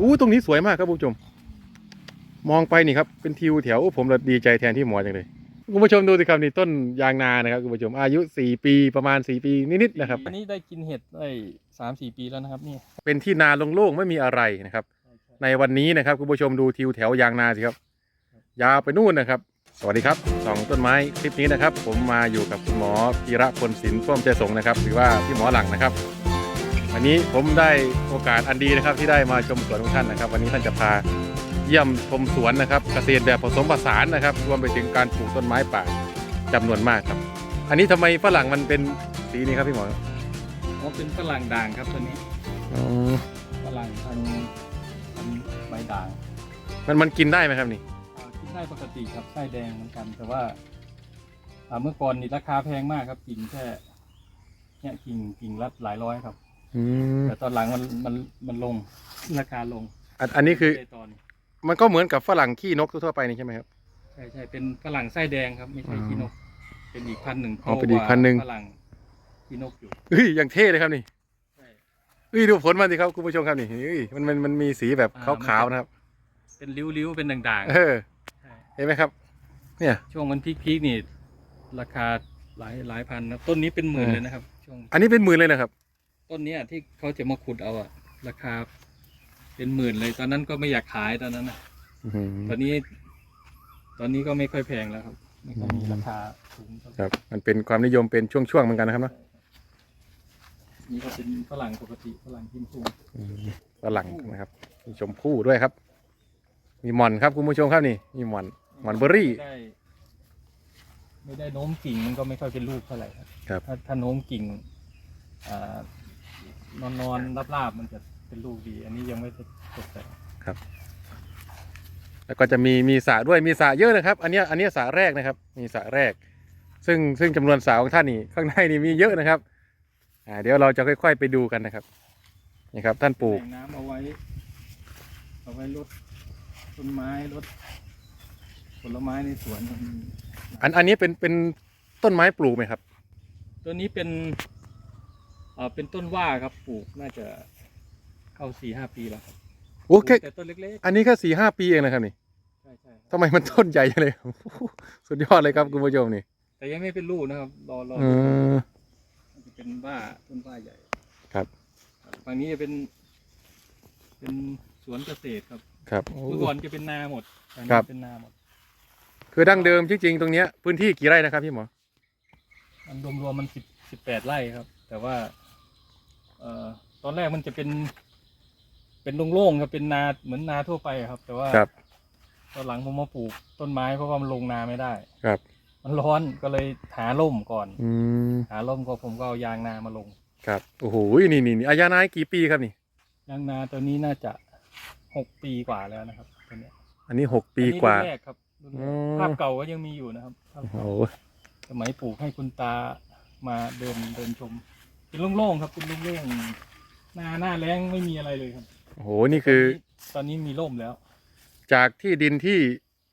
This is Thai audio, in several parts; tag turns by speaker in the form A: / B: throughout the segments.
A: อู้ตรงนี้สวยมากครับคุณผู้ชม มองไปนี่ครับเป็นทิวแถวโอ้ผมเลยดีใจแทนที่หมอจังเลยคุณผู้ชมดูสิครับนี่ต้นยางนานะครับคุณผู้ชมอายุ4ปีประมาณ4ปีนิดๆนะครับ
B: อันนี้ได้กินเห็ดได้สามสี่ปีแล้วนะครับนี่
A: เป็นที่นาโล่งๆไม่มีอะไรนะครับ ในวันนี้นะครับคุณผู้ชมดูทิวแถวยางนาสิครับ ยาวไปนู่นนะครับ สวัสดีครับสองต้นไม้คลิปนี้นะครับ ผมมาอยู่กับคุณหมอพีระพลศิลป์พ่วมใจสงนะครับ หรือว่าพี่หมอหลังนะครับ วันนี้ผมได้โอกาสอันดีนะครับที่ได้มาชมสวนของท่านนะครับ วันนี้ท่านจะพาเยี่ยมชมสวนนะครับเกษตรแบบผสมผสานนะครับ รวมไปถึงการปลูกต้นไม้ป่าจำนวนมากครับ อันนี้ทำไมฝรั่งมันเป็นสีนี้ครับพี่หมอ
B: อ๋อเป็นฝรั่งด่างครับตัวนี้
A: อ๋อ
B: ฝรั่งพันธุ์พันธุ์ใบด่าง
A: มันมันกินได้ไหมครับนี่
B: อ่ากินได้ปกติครับไส้แดงเหมือนกัน แต่ว่าอ่าเมื่อก่อนนี่ราคาแพงมากครับกิ่งแค่เนี่ยกิ่งกิ่งละหลายร้อยครับ
A: อืม
B: แต่ตอนหลังมันมันมันลงราคาลง
A: อันอันนี้คือ
B: ได้ตอน
A: มันก็เหมือนกับฝรั่งขี้นกทั่วๆไปนี่ใช่ไหมครับ
B: ใช่ใช่เป็นฝรั่งไส้แดงครับ ไม่ใช่
A: อ๋อ
B: ขี้นก เป็นอีกพันธุ์หนึ่ง
A: อ๋อเป็นอีกพันธุ์หนึ่ง
B: ฝรั่งขี้นกอยู่
A: เฮ้ยอย่างเท่เลยครับนี่
B: ใช่
A: เฮ้ยดูผลมันสิครับคุณผู้ชมครับนี่เฮ้ยมันมันมันมีสีแบบ
B: อ่า
A: ขาวๆนะครับ
B: เป็นริ้วๆเป็นด่าง
A: เออ
B: ๆใช่
A: เห็นไหมครับ เนี่ย
B: ช่วงมันพีคๆนี่ ราคาหลายหลายพันนะต้นนี้เป็นหมื่น
A: เออ
B: เลยนะครับ ช่วง
A: อันนี้เป็นหมื่นเลยนะครับ
B: ต้นเนี้ยที่เขาจะมาขุดเอาอะราคาเป็นหมื่นเลยตอนนั้นก็ไม่อยากขายตอนนั้นนะ
A: อื้อหือ
B: ตอนนี้ ตอนนี้ก็ไม่ค่อยแพงแล้วครับไม่ค่อยมี
A: อืม
B: ราคาสูงเท่าไห
A: ค
B: ร่
A: รับมันเป็นความนิยมเป็นช่วงๆเหมือนกันนะครับเนาะ
B: นี่ก็เป็นฝรั่งปกติฝรั่งกินกุ้ง
A: อืมฝรั่งนะครับมีชมพู่ด้วยครับ มีหม่อนครับคุณผู้ชมครับนี่มีหม่อนหม่อนเบอร์รี่
B: ไม่ได้ไม่ได้โน้มกิ่งมันก็ไม่ค่อยเป็นลูกเท่าไหร่ครับ
A: ครับ
B: ถ้าถ้าโน้มกิ่งอ่า นอนนอนรับราบๆมันจะเป็นลูกดี อันนี้ยังไม่ได้ตกแต่ง
A: แล้วก็จะมีมีสระด้วยมีสระเยอะนะครับ อันเนี้ยอันเนี้ยสระแรกนะครับ มีสระแรก ซึ่งซึ่งจำนวนสระของท่านนี่ข้างในนี่มีเยอะนะครับอ่าเดี๋ยวเราจะค่อย ๆ ไปดูกันนะครับนี่ครับท่านปลูก
B: แหล่งน้ำเอาไว้ เอาไว้ลดต้นไม้ลดผลไม้ในสวน
A: อันอันนี้เป็นเป็นต้นไม้ปลูกไหมครับ
B: ตัวนี้เป็นเอ่อเป็นต้นว่าครับปลูกน่าจะเข้าสี่ห้าปีแล้วครับ
A: โอ้แค่
B: แต่ต้นเล็ก
A: อันนี้แค่สี่ห้าปีเองนะครับนี่
B: ๆใช่ใช่ครับ
A: ทำไมมันต้นใหญ่จังเลยสุดยอดเลยครับคุณผู้ชมนี่
B: แต่ยังไม่เป็นลูกนะครับ รอรอ
A: เออ
B: มันจะเป็นว่าต้นว่าใหญ่
A: ครับ
B: ครับฝั่งนี้จะเป็น เป็นสวนเกษตรครับ
A: ครับโอ้
B: เมื่อก่อนจะเป็นนาหมดฝั่ง
A: ครั
B: นี้
A: บ
B: เป็นนาหมด
A: คือดั้งเดิมจริงๆตรงเนี้ยพื้นที่กี่ไร่นะครับพี่หมอ
B: มันรวมๆมันสิบสิบแปดไร่ครับ แต่ว่า เอ่อตอนแรกมันจะเป็น เป็นโล่งๆครับเป็นนาเหมือนนาทั่วไปครับ แต่ว่า
A: ครับ
B: ตอนหลังผมมาปลูกต้นไม้เพราะว่ามันลงนาไม่ได้
A: ครับ
B: มันร้อนก็เลยหาร่มก่อน
A: อืม
B: หาร่มก็ผมก็เอายางนามาลง
A: ครับ โอ้โห นี่นี่นี่อายานายกี่ปีครับนี่
B: ยางนาตัวนี้น่าจะหกปีกว่าแล้วนะครับตัวเนี้ย
A: อันนี้หกปี
B: อันนี้
A: กว่า
B: รุ่นแรกครับรุ่นแรก
A: อ๋อ
B: ภาพเก่าก็ยังมีอยู่นะครับภาพ
A: โอ้
B: เก่า
A: โห
B: สมัยปลูกให้คุณตามาเดินเดินชม เป็นโล่งๆครับเป็นโล่งๆหน้าหน้าแรงไม่มีอะไรเลยครับ
A: โอ้โหนี่คือ
B: ตอนนี้มีร่มแล้ว
A: จากที่ดินที่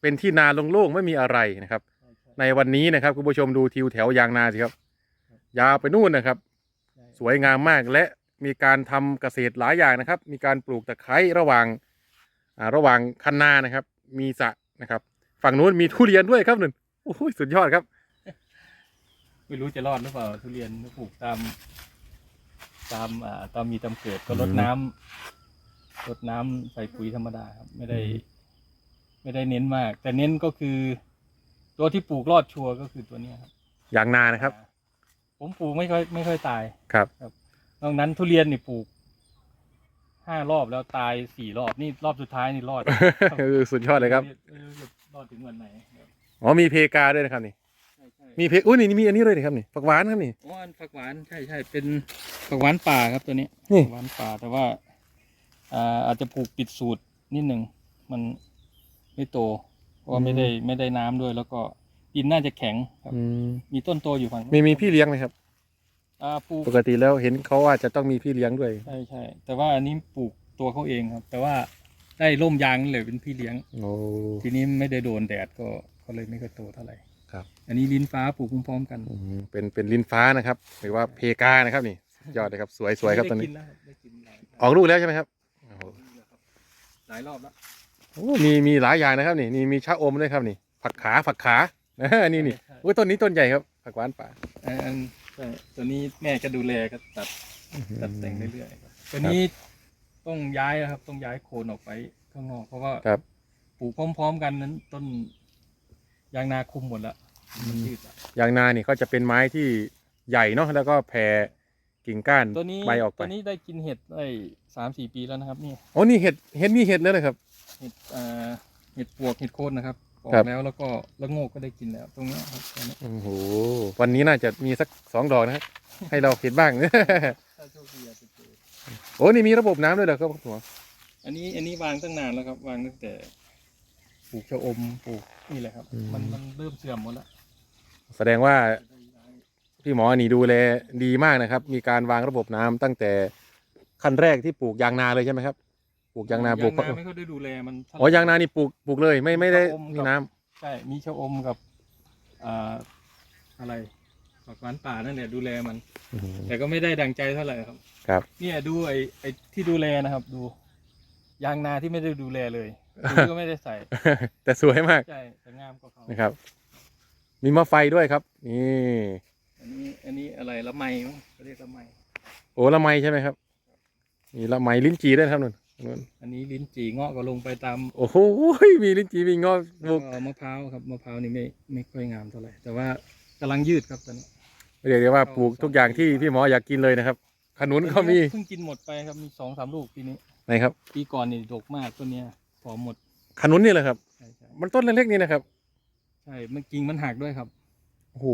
A: เป็นที่นาโล่งๆไม่มีอะไรนะครับ
B: ใช่ใช่
A: ในวันนี้นะครับคุณผู้ชมดูทิวแถวยางนาสิครับ ยาวไปนู่นนะครับ
B: ใช่
A: สวยงามมากและมีการทำเกษตรหลายอย่างนะครับ มีการปลูกตะไคร้ระหว่างอ่าระหว่างคันนานะครับ มีสระนะครับ ฝั่งนู้นมีทุเรียนด้วยครับหนึ่งโอ้โหสุดยอดครับ
B: ไม่รู้จะรอดหรือเปล่าทุเรียนปลูกตาม ตามอ่าตามมีตามเกิดก็รด
A: อืม
B: น้ำรดน้ำใส่ปุ๋ยธรรมดาครับ ไม่ได้
A: อืม
B: ไม่ได้เน้นมาก แต่เน้นก็คือ ตัวที่ปลูกรอดชัวร์ก็คือตัวเนี้ยครับ
A: ยางนานะครับ
B: ผมปลูกไม่ค่อยไม่ค่อยตาย
A: ครับ
B: นอกนั้นทุเรียนนี่ปลูกห้ารอบแล้วตายสี่รอบนี่รอบสุดท้ายนี่รอด
A: เออสุดยอดเลยครับ
B: ไม่รู้จะรอดถึงวันไหนครับ
A: อ๋อมีเพกาด้วยนะครับนี่
B: ใช่ใช่
A: มีเพอุ้ยนี่มีอันนี้ด้วยนะครับนี่ผักหวานครับนี่
B: อ๋ออันผักหวานใช่ใช่เป็นผักหวานป่าครับตัวนี้
A: นี่
B: ผักหวานป่าแต่ว่าอ่าอาจจะปลูกปิดสูตรนิดหนึ่งมันไม่โตเพราะว่าไม่ได้ไม่ได้น้ำด้วย แล้วก็ดินน่าจะแข็งครับ
A: อืม
B: มีต้นโตอยู่ฝั่งนู้น
A: มีมีพี่เลี้ยงไหมครับ
B: อ่าปลูก
A: ปกติแล้วเห็นเขาว่าจะต้องมีพี่เลี้ยงด้วย
B: ใช่ใช่แต่ว่าอันนี้ปลูกตัวเขาเองครับ แต่ว่าได้ร่มยางนี่เลยเป็นพี่เลี้ยง
A: โอ้
B: ทีนี้ไม่ได้โดนแดดก็ก็เลยไม่ค่อยโตเท่าไหร่
A: ครับ
B: อันนี้ลิ้นฟ้าปลูกพร้อมๆกัน
A: อืมเป็นเป็นลิ้นฟ้านะครับหรือว่าเพกานะครับนี่สุดยอดเลยครับสวยสวยครับตอนนี้
B: ได้กิแล้วได้กินแล้ว
A: ออกลูกแล้วใช่ไหมครับโอ้โห
B: หลายรอบแล้ว
A: โอ้มีมีหลายอย่างนะครับนี่นี่มีชะอมด้วยครับนี่ ผักขาผักขาเออนี่นี่
B: ใช่
A: โอ้ยต้นนี้ต้นใหญ่ครับผักหวานป่า
B: ใช่อันใช่ตัวนี้แม่ก็ดูแลก็ตัดตัดแต่งเรื่อยๆครับตัวนี้ต้องย้ายนะครับ ต้องย้ายโคนออกไปข้างนอกเพราะว่า
A: ครับ
B: ปลูกพร้อม ๆ กันนั้นต้น ยางนาคุมหมดแล้วมันยืดอะ
A: ยางนานี่ก็จะเป็นไม้ที่ใหญ่เนาะแล้วก็แผ่กิ่งก้าน
B: ตัวนี้
A: ใบออกไป
B: ตัวนี้ได้กินเห็ดได้สามสี่ปีแล้วนะครับนี่
A: โอ้นี่เห็ดเห็ดนี่เห็ดแล้วนะครับ
B: เห็ดเอ่อเห็ดปวกเห็ดโคนนะครับออ
A: ครั
B: ก
A: บ
B: แล้วแล้วก็ละโงกก็ได้กินแล้ว ตรงเนี้ยครับตรงเนี้ย
A: โอ้โหวันนี้น่าจะมีสักสองดอกนะครับ ให้เราเห็นบ้าง
B: ถ้าโชคดีอาจจะเจอ
A: โอ้นี่มีระบบน้ำด้วยเหรอครับหัว
B: อันนี้อันนี้วางตั้งนานแล้วครับ วางตั้งแต่ ปลูกชะอมปลูกนี่แหละครับมันมันเริ่มเสื่อมหมดแล้ว
A: แสดงว่า
B: จะได้ย้าย
A: พี่หมอนี่ดูแลดีมากนะครับ มีการวางระบบน้ำตั้งแต่ขั้นแรกที่ปลูกยางนาเลยใช่ไหมครับ ปลูกยางนาปลูก
B: ยางนาไม่ค่อยได้ดูแลมันเท่ไหร่
A: อ๋อยางนานี่ปลูกปลูกเลยไม่ไม่ได้
B: ชะอม
A: มี
B: กับ
A: น้ำ
B: ใช่มีชะอมกับอ่าอะไรผักหวานป่านั่นแหละดูแลมัน
A: อื้อหือ
B: แต่ก็ไม่ได้ดังใจเท่าไหร่ครับ
A: ครับ
B: เนี่ยดูไอ้ไอ้ที่ดูแลนะครับ ดู ยางนาที่ไม่ได้ดูแลเลย ปุ๋ยก็ไม่ได้ใส่
A: แต่สวยมาก
B: ใช่แต่งามกว่าเขา
A: นะครับ มีมะไฟด้วยครับ นี่
B: อันนี้อันนี้อะไรละไมมั้งเขาเรียกละไม
A: โอ้ละไมใช่ไหมครับ มีละไมลิ้นจีด้วยนะครับนุ่นนุ่น
B: อันนี้ลิ้นจี่เงาะก็ลงไปตาม
A: โอ้โหมีลิ้นจีมีงอกปลูก
B: แล้วก็มะพร้าวครับมะพร้าวนี่ไม่ไม่ค่อยงามเท่าไหร่แต่ว่ากำลังยืดครับตอนนี้
A: เรียกได้ว่าปลูกทุกอย่างที่พี่หมออยากกินเลยนะครับ ขนุนก็มี
B: เพิ่งกินหมดไปครับมีสองสามลูกปีนี้
A: ไหนครับ
B: ปีก่อนนี่ดกมากต้นเนี้ย พอหมด
A: ขนุนนี่แหละครับ
B: ใช่ใช่
A: มันต้นเล็กๆนี่นะครับ
B: ใช่มันกิ่งมันหักด้วยครับ
A: โอ้โห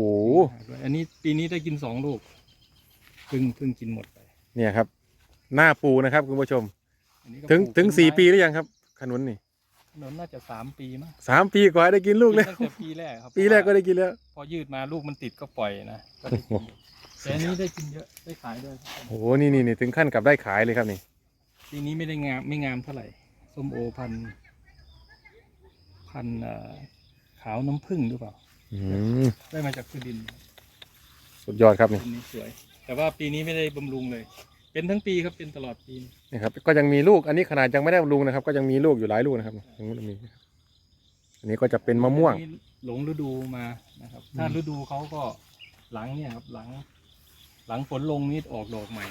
B: หักด้วยอันนี้ปีนี้ได้กินสองลูกเพิ่งเพิ่งกินหมดไป
A: เนี่ยครับ หน้าปูนะครับคุณผู้ชม
B: อันนี้ก็
A: ถึง
B: ปลูก
A: ถึง
B: ต้น
A: สี่
B: ไม้
A: ปีหรือยังครับ ขนุนนี่
B: ถนนน่าจะสามปีมั้ง
A: สามปีกว่าได้กินลูกแล้ว
B: ตั้งแต่ปีแรกครับ
A: ปีแรกก็ได้กินแล้ว
B: พอยืดมาลูกมันติดก็ปล่อยนะก็ได้กินแต่อันนี้ได้กินเยอะได้ขายด้วยครับ
A: โอ้โหนี่นี่นี่ถึงขั้นกับได้ขายเลยครับนี่
B: ปีนี้ไม่ได้งามไม่งามเท่าไหร่ ส้มโอพันธุ์พันธุ์เอ่อขาวน้ำผึ้งหรือเปล่า
A: อืม
B: ได้มาจากสุรินทร์
A: สุดยอดครับนี่
B: ต้นนี้สวย แต่ว่าปีนี้ไม่ได้บำรุงเลย เป็นทั้งปีครับเป็นตลอดปี
A: นี่ครับก็ยังมีลูกอันนี้ขนาดยังไม่ได้บำรุงนะครับ ก็ยังมีลูกอยู่หลายลูกนะครับยังไม่มีนะครับอันนี้ก็จะเป็นมะม่วง
B: อันนี้หลงฤดูมานะครับ ถ้า
A: อืม
B: ฤดูเขาก็หลังเนี่ยครับหลัง หลังฝนลงนี่ออกดอกใหม่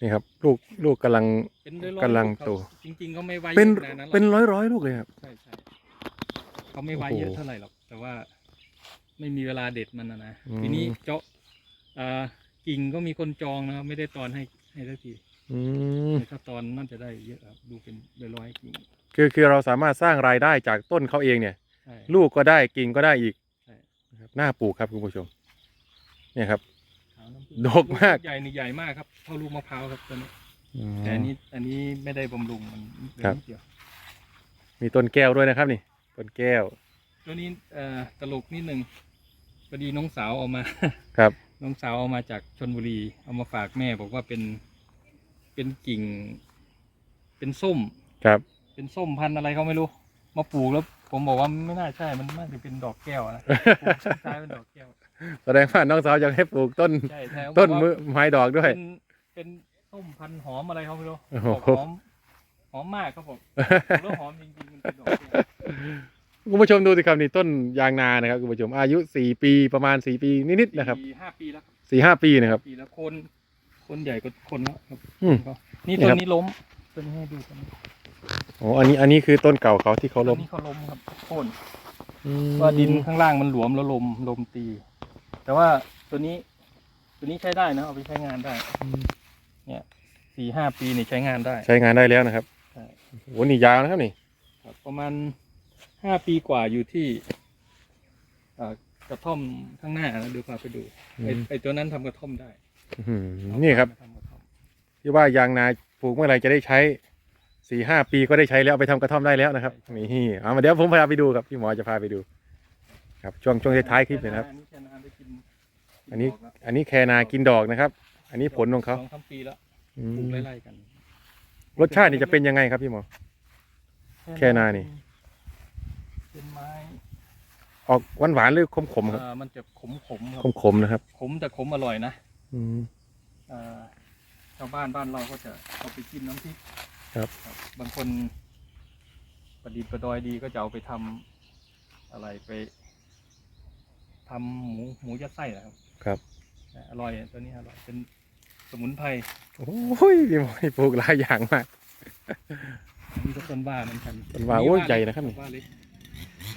A: นี่ครับ ลูกลูกกำลัง
B: เป็นร้อยๆ
A: กำลัง
B: ลูครับ
A: โต
B: จริงๆก็ไม่ไว้
A: เป็น
B: ขนาดนั้นหรอก
A: เป็นร้อยร้อยๆลูกเลยครับ
B: ใช่ใช่เขาไม่ไว้
A: โอ้โห
B: เยอะเท่าไหร่หรอก แต่ว่าไม่มีเวลาเด็ดมันนะนะ
A: อืม
B: ทีนี้เจาะอ่ากิ่งก็มีคนจองนะครับไม่ได้ตอนให้ให้สักที
A: อืม
B: ถ้าตอนน่าจะได้เยอะครับดูเป็นร้อยๆกิ่ง
A: คือคือเราสามารถสร้างรายได้จากต้นเขาเองเนี่ย
B: ใช่
A: ลูกก็ได้กิ่งก็ได้อีก
B: ใช่
A: นะครับน่าปลูกครับคุณผู้ชม เนี่ยครับ
B: ขาว น้ำผึ้ง
A: ดกมาก
B: ลูใหญ่นี่ใหญ่มากครับเท่าลูกมะพร้าวครับตัวนี้
A: อืม
B: แต่อันนี้อันนี้ไม่ได้บำรุงมันเหลือ
A: ครับ
B: นิดเดียว
A: มีต้นแก้วด้วยนะครับนี่ต้นแก้ว
B: ตัวนี้เอ่อตลกนิดหนึ่งพอดีน้องสาวเอามา
A: ครับ
B: น้องสาวเอามาจากชนบุรี เอามาฝากแม่บอกว่าเป็นเป็นกิ่ง เป็นส้ม
A: ครับ
B: เป็นส้มพันธุ์อะไรเขาไม่รู้ มาปลูกแล้ว ผมบอกว่าไม่น่าใช่มันน่าจะเป็นดอกแก้วนะปลูกต้นซ้ายเป็นดอกแก้ว
A: แสดงว่าน้องสาวอยากให้ปลูกต้น
B: ใช่ใช่เขาบ
A: ต้
B: อนกว่า
A: มือไม้ดอกด้วย
B: เป็นเป็นส้มพันธุ์หอมอะไรเขาไม่รู้
A: โอ้โห
B: บอกหอมหอมมากครับผมแล้วหอมจริงๆมันเป็นดอกแก้ว
A: คุณผู้ชมดูสิครับนี่ต้นยางนานะครับคุณผู้ชมอายุสี่ปีประมาณสี่ปีนิดๆนะครับ
B: สี่ห้าปีแล้วครับ
A: สี่ห้าปีนะครับ
B: ปีแล้วคนคนใหญ่ก็คนแล้วครับ
A: อืม
B: นี่
A: นี่
B: ต้
A: ครั
B: น
A: บ
B: นี้ล้มต้นนี้ให้ดูต้นนี้
A: โอ้อันนี้อันนี้คือต้นเก่าเขาที่เขา
B: ต้
A: ล้
B: น
A: ม
B: นี้เขาล้มครับโค่น
A: อืม
B: ว่าดินข้างล่างมันหลวมแล้วลมลมตี แต่ว่าตัวนี้ตัวนี้ใช้ได้นะเอาไปใช้งานได้ เนี่ยสี่ห้าปีนี่ใช้งานได้
A: ใช้งานได้แล้วนะครับ
B: ใช่
A: โอ้นี่ยาวนะครับนี่
B: ครับประมาณห้าปีกว่าอยู่ที่เอ่อกระท่อมข้างหน้านะเดี๋ยวพาไปดูไอ้ไอ้ตัวนั้นทำกระท่อมได้
A: อื้อหือนี่ครับ
B: เอาไปทำกระท่อม
A: ที่ว่ายางนาปลูกเมื่อไหรจะได้ใช้สี่ห้าปีก็ได้ใช้แล้วเอาไปทำกระท่อมได้แล้วนะครับนี่เอามาเดี๋ยวผมพาไปดูครับพี่หมอจะพาไปดู ครับช่วงช่วงท้ายๆคลิปเลยนะครับ
B: อันนี้แค่นาได้กิน
A: อันนี้
B: ดกแล้ว
A: อันนี้แคนากินดอกนะครับ อันนี้ผลของเขา
B: สองสามปีแล้ว
A: อื
B: ปลูก
A: ม
B: ไล่ๆกัน
A: รสชาตินี่จะเป็นยังไงครับพี่หมอ แค่นานี่
B: เป็นไม้
A: ออกหวานหวานๆหรือขมๆครับ
B: เอ่อมันจะขมขมๆครับ
A: ขมๆนะครับ
B: ขมแต่ขมอร่อยนะ
A: อืม
B: เอ่อชาวบ้านบ้านเราก็จะเอาไปกินน้ำพริก
A: ครับ
B: บางคน ประดิษฐ์ประดอยดีก็จะเอาไปทำอะไรไปทำหมูหมูยัดไส้นะครับ
A: ครับ
B: อร่อยตัวนี้อร่อยเป็นสมุนไพร
A: โอ้ยพี่หมอนี่ปลูกหลายอย่างมาก
B: อันนี่ก็ต้นว่าเหมือนกัน
A: ต้นว่าโอ้ยใหญ่นะครับนี่
B: ว่าเล็ก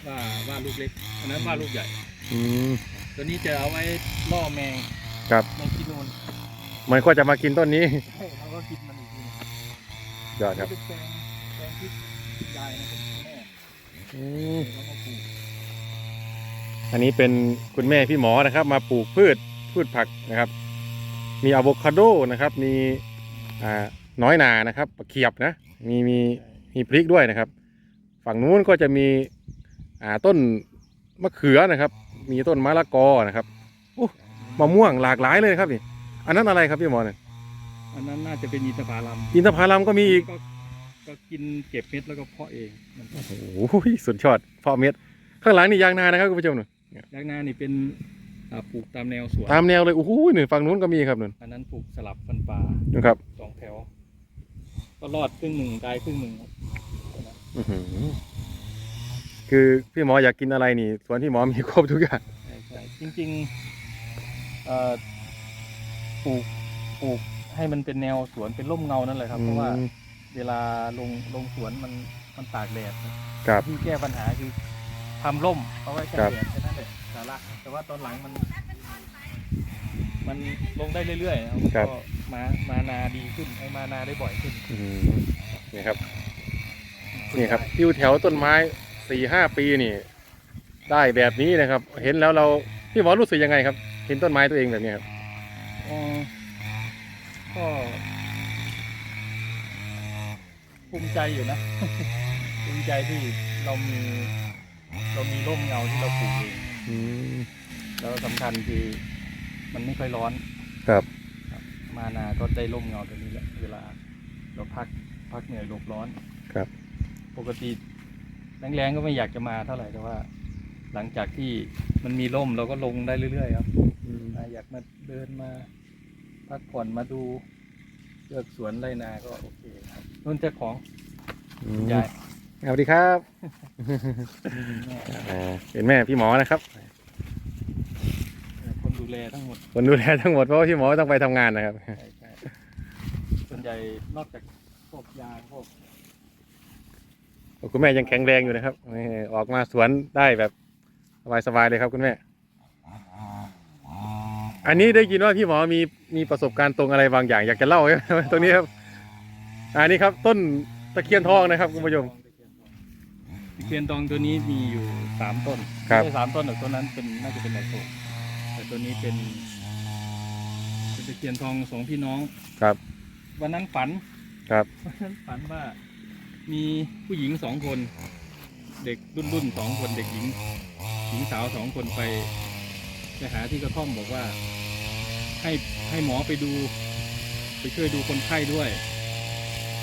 B: ว่าว่าลูกเล็กอันนั้นว่าลูกใหญ่
A: อืม
B: ตัวนี้จะเอาไว้ล่อแมง
A: ครับ
B: แมงกินนูน
A: มันก็จะมากินต้นนี้
B: ใช่เราก็กินมันอีกทีหนึง
A: ยอดครับ
B: เป็นแปลงแปลงที่ยายนะผมแม่
A: อืม
B: แล้วก็ปลูก
A: อันนี้เป็นคุณแม่พี่หมอนะครับ มาปลูกพืชพืชผักนะครับ มีอะโวคาโดนะครับ มีอ่าน้อยนานะครับปลาเขียบนะ มีมีมีพริกด้วยนะครับ ฝั่งนู้นก็จะมีอ่าต้นมะเขือนะครับ มีต้นมะละกอนะครับโอ้มะม่วงหลากหลายเลยนะครับนี่ อันนั้นอะไรครับพี่หมอเนี่ย
B: อันนั้นน่าจะเป็นอินทผลัม
A: อินทผลัมก็มีอีก
B: ก็ก็กินเก็บเม็ดแล้วก็เพาะเองมัน
A: โอ้โหสุดยอดเพาะเม็ด ข้างหลังนี่ยางนานะครับคุณผู้ชมหนึ่ ง
B: ยางนานี่เป็นอ่าปลูกตามแนวสวน
A: ตามแนวเลยโอ้โหหนึ่งฝั่งนู้นก็มีครับหนึ่ง
B: อันนั้นปลูกสลับฟันปลา
A: นะครับ
B: สองแถว ก็รอดครึ่งหนึ่งตายครึ่งหนึ่งครับ
A: อื้อหือคือพี่หมออยากกินอะไรนี่สวนพี่หมอมีครบทุกอย่าง
B: ใช่ใช่จริงๆเอ่อปลูกปลูกให้มันเป็นแนวสวนเป็นร่มเงานั่นแหละครับ เพราะว่า
A: อืม
B: เวลาลงลงสวนมันมันตากแดดนะครับ ที่แก้ปัญหาคือ ทำร่มเอาไว้กัน
A: ครับ
B: แดดแค่นั้นแหละสาระแต่ว่าตอนหลังมัน มันลงได้เรื่อยๆนะครับก็มามานาดีขึ้นให้มานาได้บ่อยขึ้น
A: อื้อหือนี่ครับ นี่ครับทิวแถวต้นไม้สี่ห้าปีนี่ ได้แบบนี้นะครับ เห็นแล้วเราพี่หมอรู้สึกยังไงครับ เห็นต้นไม้ตัวเองแบบนี้ครับ
B: อ๋อก็ภูมิใจอยู่นะ ภูมิใจที่เรามี เรามีร่มเงาที่เราปลูกเอง
A: อืม
B: แล้วสำคัญคือมันไม่ค่อยร้อน
A: ครับ
B: มานาก็ได้ร่มเงาตัวนี้แหละเวลาเราพักพักเหนื่อยหลบร้อน
A: ครับ
B: ปกติแรงๆก็ไม่อยากจะมาเท่าไหร่แต่ว่า หลังจากที่มันมีร่มเราก็ลงได้เรื่อยๆครับ
A: อืม
B: อ่าอยากมาเดินมา พักผ่อนมาดูเลือกสวนไรนาก็โอเคครับนุ่นเจ้าของ
A: อืม
B: ยาย
A: สวัสดีครับ
B: แม่
A: อ่าเป็นแม่พี่หมอนะครับ
B: คนดูแลทั้งหมด
A: คนดูแลทั้งหมดเพราะว่าพี่หมอต้องไปทำงานนะครับ
B: ใช่ใช่ส่วนใหญ่นอกจากพวกยางพวก
A: คุณแม่ยังแข็งแรงอยู่นะครับนี่ออกมาสวนได้แบบสบายๆเลยครับคุณแม่ อันนี้ได้ยินว่าพี่หมอมีมีประสบการณ์ตรงอะไรบางอย่างอยากจะเล่าไหม ตรงนี้ครับ อันนี้ครับต้นตะเคียนทองนะครับคุณผู้ชม
B: ตะ เคียนทองตัวนี้มีอยู่สามต้น
A: ครับ
B: ไม่ใช่สามต้นหรอกตัวนั้นเป็นน่าจะเป็นไนโตรแต่ตัวนี้เป็นเป็นตะเคียนทองสองพี่น้อง
A: ครับ
B: วันนั้นฝัน
A: ครับ
B: วันนั้นฝันว่ามีผู้หญิงสองคน เด็กรุ่นรุ่นๆสองคนเด็กหญิง หญิงสาวสองคนไป ไปหาที่กระท่อมบอกว่า ให้ให้หมอไปดู ไปช่วยดูคนไข้ด้วย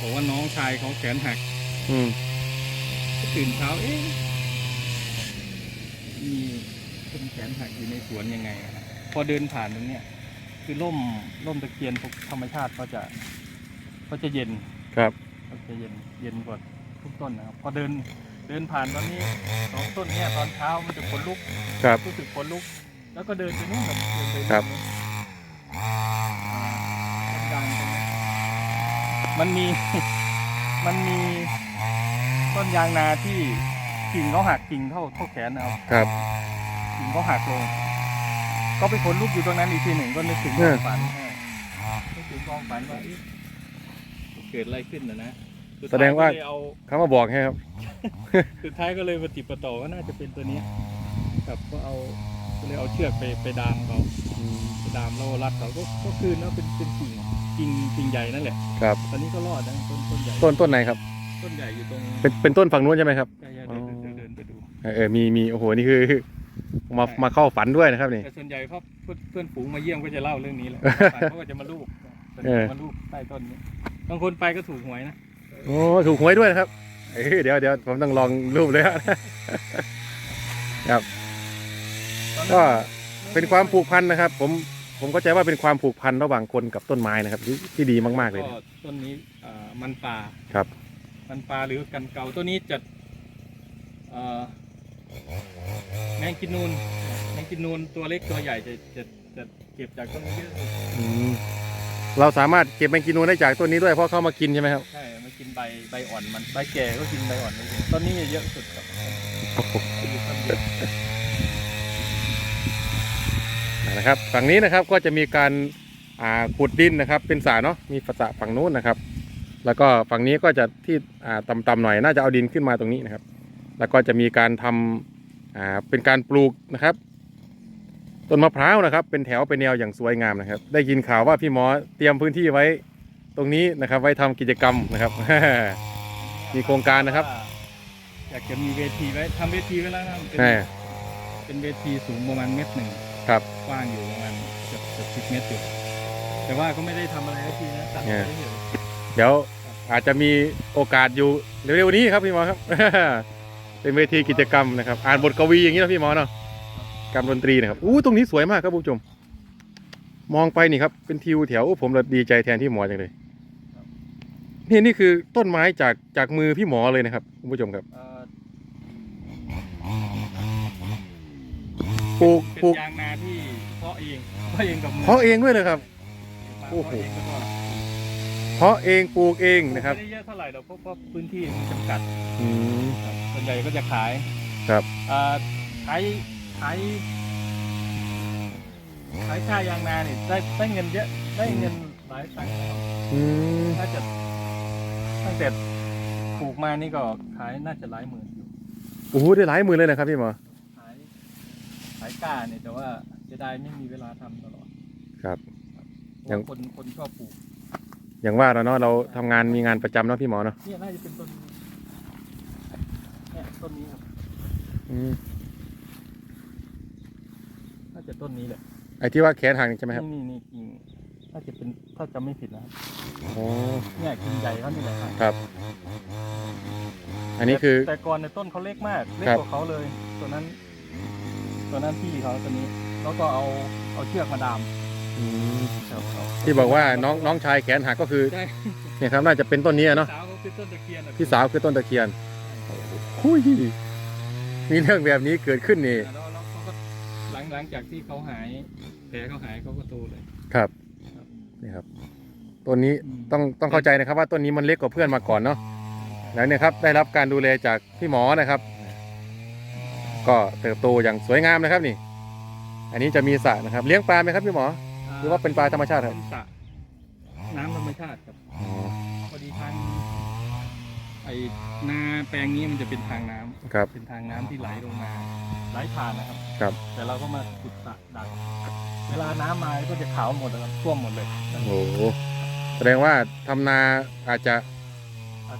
B: บอกว่าน้องชายเขาแขนหัก
A: อืม
B: ตื่นเช้าเอ๊ะมีคนแขนหักอยู่ในสวนยังไงอะพอเดินผ่านตรงเนี้ยคือร่มร่มตะเคียนพวกธรรมชาติเขาจะเขาจะเย็น
A: ครับ
B: เขาจะเย็นเย็นกว่าทุกต้นนะครับ พอเดินเดินผ่านตอนนี้สองต้นเนี้ยตอนเช้ามันจะขนลุก
A: ครับ
B: รู้สึกขนลุก แล้วก็เดินไปนู่นแบบเดินไป
A: ครับ
B: ต้นยางตรงนี้มันมีมันมี ต้นยางนาที่กิ่งเขาหักกิ่งเท่าเท่าแขนนะครับ
A: ครับ
B: กิ่งเขาหักลง ก็ไปขนลุกอยู่ตรงนั้นอีกทีหนึ่งก็นึกถึง
A: เอ
B: ควา
A: อ
B: มฝันเออนึกถึงความฝันว่าเอ๊ะเกิดอะไรขึ้นนะนะสุ
A: แสดงว่า
B: ท้ยก็เลยเอา
A: เขามาบอกให้ครับ
B: สุดท้ายก็เลยปฏิดประต่อว่าน่าจะเป็นตัวนี้ครับก็เอาก็เลยเอาเชือกไปไปดามเขาไปดามแล้วรัดเขาก็ก็คืนแล้วเป็นเป็นกิ่งกิ่งกิ่งใหญ่นั่นแหละ
A: ครับ
B: ตอนนี้ก็รอดนะต้นต้นใหญ่
A: ต้นต้นไหนครับ
B: ต้นใหญ่อยู่ตรง
A: เป็นเป็นต้นฝั่งนู้นใช่ไหมครับ
B: ใช่ๆเดินเดินเดินไปดู
A: เออเออมีมีโอ้โหนี่คือ มามาเข้าฝันด้วยนะครับนี่
B: แต่ส่วนใหญ่เพราะเพื่อนเพื่อนฝูงมาเยี่ยมก็จะเล่าเรื่องนี้แหละฝันเขาก็จะมาลูบ
A: เออ
B: มาลูบใต้ต้นนี้บางคนไปก็ถูกหวยนะ
A: โอ้ถูกหวยด้วยนะครับเอ้ยเดี๋ยวเดี๋ยวผมต้องลองรูปเลยครับครับก็เป็นความผูกพันนะครับ ผมผมเข้าใจว่าเป็นความผูกพันระหว่างคนกับต้นไม้นะครับที่ที่ดีมากๆเลย
B: ก็
A: นะ
B: ต้นนี้อ่ามันป่า
A: ครับ
B: มันปลาหรือกันเกาตัวนี้จะเอ่อแมงกินนูนแมงกินนูนตัวเล็กตัวใหญ่จะจะจะเก็บจากต้นนี้เยอะสุด
A: อืมเราสามารถเก็บแมงกินูนได้จากต้นนี้ด้วยเพราะเข้ามากินใช่ไหมครับ
B: ใช่มันกินใบใบอ่อนมันใบแก่ก็กินใบอ่อนไม่กินต้นนี้เยอะสุดครับอยู่ต้นเดียว
A: นะครับฝั่งนี้นะครับก็จะมีการอ่าขุดดินนะครับ เป็นสระเนาะมีสระฝั่งนู้นนะครับ แล้วก็ฝั่งนี้ก็จะที่อ่าต่ำๆหน่อยน่าจะเอาดินขึ้นมาตรงนี้นะครับ แล้วก็จะมีการทำอ่าเป็นการปลูกนะครับ ต้นมะพร้าวนะครับ เป็นแถวเป็นแนวอย่างสวยงามนะครับ ได้ยินข่าวว่าพี่หมอเตรียมพื้นที่ไว้ตรงนี้นะครับ ไว้ทำกิจกรรมนะครับ มีโครงการนะครับ
B: อยากจะมีเวทีไว้ทำเวทีไว้แล้วนะครับเป็น
A: แน่
B: เป็นเวทีสูงประมาณเมตรหนึ่ง
A: ครับ
B: กว้างอยู่ประมาณเกือบเกือบสิบเมตรอยู่แต่ว่าก็ไม่ได้ทำอะไรสักทีนะตัด
A: เนี่ย
B: ไปเฉย
A: เดี๋ยวอาจจะมีโอกาสอยู่เร็วๆนี้ครับพี่หมอครับ เป็นเวทีกิจกรรมนะครับ อ่านบทกวีอย่างนี้นะพี่หมอเนาะกรรมดนตรีนะครับอู้ตรงนี้สวยมากครับผู้ชม มองไปนี่ครับเป็นทิวแถวโอ้ผมเลยดีใจแทนที่หมอจังเลยนี่นี่คือต้นไม้จากจากมือพี่หมอเลยนะครับคุณผู้ชมครับ
B: เอ่อ
A: ปลูก
B: เป็น
A: ปลูก
B: ยางนาที่เพาะเองเพาะเองกับมือ
A: เพาะเองด้วยเลยครับ
B: มา
A: โอ้โห
B: เพาะเองแล้วก็
A: เพาะเองปลูกเองนะครับ
B: ไม่ได้เยอะเท่าไหร่หรอกเพราะเพราะพื้นที่มันจำกัด
A: อืม
B: ครับส่วนใหญ่ก็จะขาย
A: ครับ
B: เอ่อขายขายขายค่ายางนาเนี่ยได้ได้เงินเยอะได้เงินหลายตังค์นะครับ
A: อืม
B: ถ้าจะตั้งแต่ปลูกมานี่ก็ขายน่าจะหลายหมื่นอยู่
A: โอ้โหได้หลายหมื่นเลยนะครับพี่หมอ
B: ขายขายกล้าเนี่ยแต่ว่าจะได้ไม่มีเวลาทำตลอด
A: ครับ
B: เพราะ
A: ยัง
B: ว่าคนคนชอบปลูก
A: อย่างว่าเราเนาะเราทำงานมีงานประจำเนาะพี่หมอเนาะ
B: เนี่ยน่าจะเป็นต้นเนี่ยต้นนี้ครับ
A: อืม
B: น่าจะต้นนี้แหละ
A: ไอ้ที่ว่าแขนหักใช่ไหมครับ
B: นี่นี่นี่กิ่งถ้าจะเป็นถ้าจำไม่ผิดนะครับ
A: อ๋อ
B: เนี่ยกิ่งใหญ่เขานี่แหละครับ
A: ครับ อันนี้คือ
B: แต่ก่อนในยต้นเขาเล็กมากเล็ก
A: ครับ
B: กว่าเขาเลยตัวนั้นตัวนั้นพี่เขาตัวนี้ แล้วก็เอาเอาเชือกมาดาม
A: อืม
B: ครับ
A: ที่บอกว่าน้องน้องชายแขนหักก็คือ
B: ใช่
A: เนี่ยครับน่าจะเป็นต้นนี้อะเนาะ
B: สาวเขาคือต้นตะเคียนอะ
A: พี่สาวคือต้นตะเคียนคุยมีเรื่องแบบนี้เกิดขึ้นนี่
B: แล้วแล้วเขาก็หลังหลังจากที่เขาหายแผลเขาหายเขาก็โตเลย
A: ครับ
B: ครับ
A: นี่ครับต้นนี้
B: อืม
A: ต้องต้องเข้าใจนะครับว่าต้นนี้มันเล็กกว่าเพื่อนมาก่อนเนาะแล้วเนี่ยครับได้รับการดูแลจากพี่หมอนะครับ ก็เติบโตอย่างสวยงามนะครับนี่ อันนี้จะมีสระนะครับ เลี้ยงปลาไหมครับพี่หมอ หรือว่าเป็นปลาธรรมชาติครับ
B: เป็นสระน้ำธรรมชาติครับ
A: อ๋อ
B: พอดีทางไอ้นาแปลงนี้มันจะเป็นทางน้ำ
A: ครับ
B: เป็นทางน้ำที่ไหลลงมาไหลผ่านนะครับ
A: ครับ
B: แต่เราก็มาขุดสระดักเวลาน้ำมาก็จะขาวหมดนะครับท่วมหมดเลย
A: โอ้โหแสดงว่าทำนาอาจจะ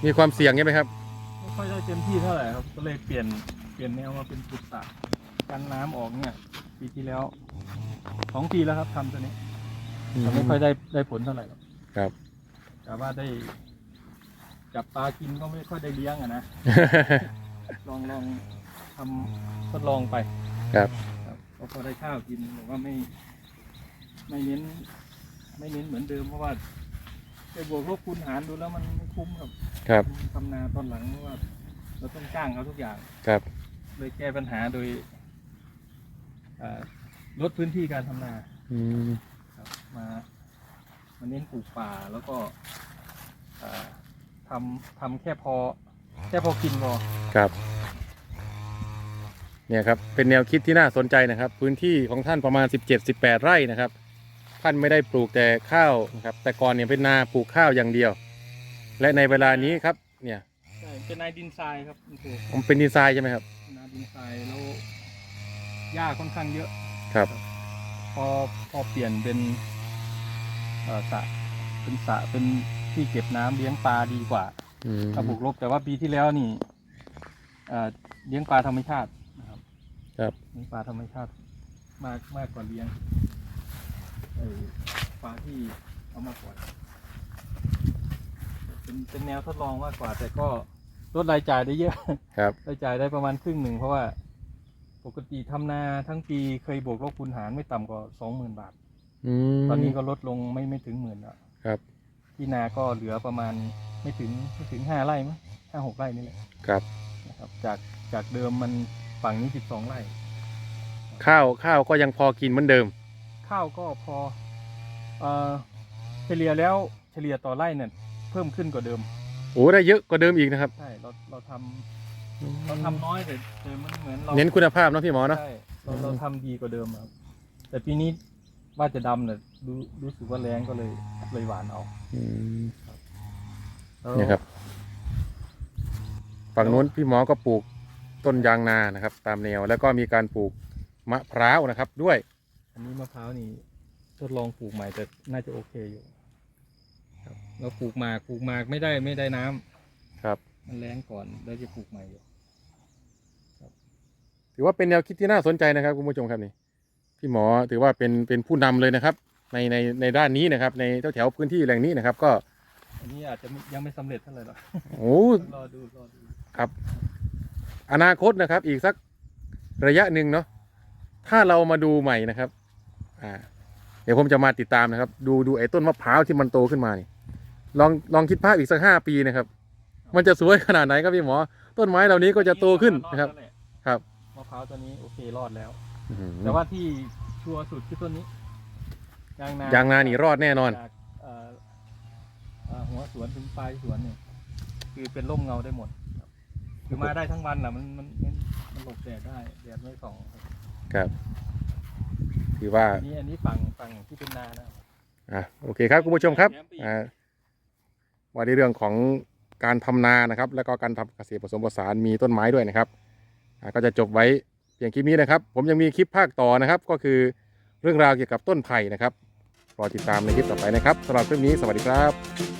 A: มีความเสี่ยงใช่ไหมครับ
B: ไม่ค่อยได้เต็มที่เท่าไหร่ครับ ก็เลยเปลี่ยนเปลี่ยนแนวมาเป็นขุดสระกันน้ำออกเนี่ยปีที่แล้วสองปีแล้วครับทำตัวนี้ แต่ไม่ค่อยได้ได้ผลเท่าไหร่หรอก
A: ครับ
B: แต่ว่าได้ จับปลากินก็ไม่ค่อยได้เลี้ยงอะนะ ลองลองทำทดลองไป
A: ครับ
B: ครับ ก็พอได้ข้าวกินแต่ว่าไม่ ไม่เน้น ไม่เน้นเหมือนเดิมเพราะว่าไปบวกลบคูณหารดูแล้วมันไม่คุ้มครับ
A: ครับ
B: ทำนาตอนหลังเพราะว่า เราต้องจ้างเขาทุกอย่าง
A: ครับ
B: เลยแก้ปัญหาโดยอ่าลดพื้นที่การทำนา
A: อื ม
B: ครับมามาเน้นปลูกป่าแล้วก็อ่าทำทำแค่พอ แค่พอกินพอ
A: ครับ เนี่ยครับ เป็นแนวคิดที่น่าสนใจนะครับ พื้นที่ของท่านประมาณ 17-18 ไร่นะครับ ท่านไม่ได้ปลูกแต่ข้าวนะครับ แต่ก่อนเนี่ยเป็นนาปลูกข้าวอย่างเดียว และในเวลานี้ครับ เนี่ย
B: ใช่เป็นนายดินทรายครับคุณครู
A: ผมเป็นดีไซน์ใช่ไหมครับ
B: นาดินทรายแล้วหญ้าค่อนข้างเยอะ
A: ครับ
B: พอพอเปลี่ยนเป็นเอ่อ สระเป็นสระเป็นที่เก็บน้ำเลี้ยงปลาดีกว่า
A: อืม
B: ถ้าบวกลบแต่ว่าปีที่แล้วนี่เอ่อเลี้ยงปลาธรรมชาตินะครับ
A: ครับ
B: เลี้ยงปลาธรรมชาติมากมากกว่าเลี้ยงไอ้ปลาที่เอามาปล่อยเป็นเป็นแนวทดลองมากกว่า แต่ก็ลดรายจ่ายได้เยอะ
A: ครับ
B: รายจ่ายได้ประมาณครึ่งหนึ่งเพราะว่า ปกติทำนาทั้งปีเคยบวกลบคูณหารไม่ต่ำกว่าสองหมื่นบาท
A: อืม
B: ตอนนี้ก็ลดลงไม่ไม่ถึงหมื่นแล้ว
A: ครับ
B: ที่นาก็เหลือประมาณไม่ถึงไม่ถึงห้าไร่มั้งห้าหกไร่นี่แหละ
A: ครับ
B: นะครับ จากจากเดิมมันฝั่งนี้12ไร่
A: ข้าวข้าวก็ยังพอกินเหมือนเดิม
B: ข้าวก็พอเอ่อเฉลี่ยแล้วเฉลี่ยต่อไร่เนี่ยเพิ่มขึ้นกว่าเดิม
A: โอ้ได้เยอะกว่าเดิมอีกนะครับ
B: ใช่เราเราทำเราทำน้อยแต่แต่มันเหมือนเรา
A: เน้นคุณภาพเนาะพี่หมอเนาะ
B: ใช่เรา
A: อืม
B: เราทำดีกว่าเดิมครับแต่ปีนี้ ว่าจะดำเนี่ยรู้รู้สึกว่าแรงก็เลยเลยหวานเอา
A: อืม
B: แล้ว
A: เนี่ยครับ ฝั่งนู้นพี่หมอก็ปลูกต้นยางนานะครับ ตามแนวแล้วก็มีการปลูกมะพร้าวนะครับ ด้วย
B: อันนี้มะพร้าวนี่ทดลองปลูกใหม่แต่น่าจะโอเคอยู่ครับเราปลูกหมากปลูกหมากไม่ได้ไม่ได้น้ำ
A: ครับ
B: มันแรงก่อนแล้วจะปลูกใหม่อยู่
A: ถือว่าเป็นแนวคิดที่น่าสนใจนะครับคุณผู้ชมครับนี่ พี่หมอถือว่าเป็นเป็นผู้นำเลยนะครับ ในในในด้านนี้นะครับ ในแถวแถวๆพื้นที่แหล่งนี้นะครับ ก็
B: อันนี้อาจจะไม่ยังไม่สำเร็จเท่าไหร่หรอก
A: โอ้
B: รอดูรอดู
A: ครับ อนาคตนะครับ อีกสักระยะหนึ่งเนาะถ้าเรามาดูใหม่นะครับ อ่า เดี๋ยวผมจะมาติดตามนะครับ ดูดูไอ้ต้นมะพร้าวที่มันโตขึ้นมานี่ลองลองคิดภาพอีกสักห้าปีนะครับ มันจะสวยขนาดไหนครับพี่หมอ ต้นไม้เหล่านี้ก็จะโตขึ้นนะครับ
B: อดแล้วแหล
A: ครับ
B: มะพร้าวตัวนี้โอเครอดแล้ว
A: อื้อหือ
B: แต่ว่าที่ชัวร์สุดคือต้นนี้ยางนายา
A: งนานี่รอดแน่นอน
B: จากเอ่อเอ่อหัวสวนถึงปลายสวนเนี่ยคือเป็นร่มเงาได้หมดครับคือมาได้ทั้งวันแหละมันมันมันมันหลบแดดได้แดดไม่ส่องครับ
A: ครับถือว่า
B: อันนี้อันนี้ฝั่งฝั่งที่เป็นนานะ
A: อะโอเคครับคุณผู้ชมครับอ่าว่าในเรื่องของการทำนานะครับ แล้วก็การทำเกษตรผสมผสานมีต้นไม้ด้วยนะครับอ่าก็จะจบไว้ เพียงคลิปนี้นะครับ ผมยังมีคลิปภาคต่อนะครับ ก็คือเรื่องราวเกี่ยวกับต้นไผ่นะครับรอติดตามในคลิปต่อไปนะครับสำหรับคลิปนี้สวัสดีครับ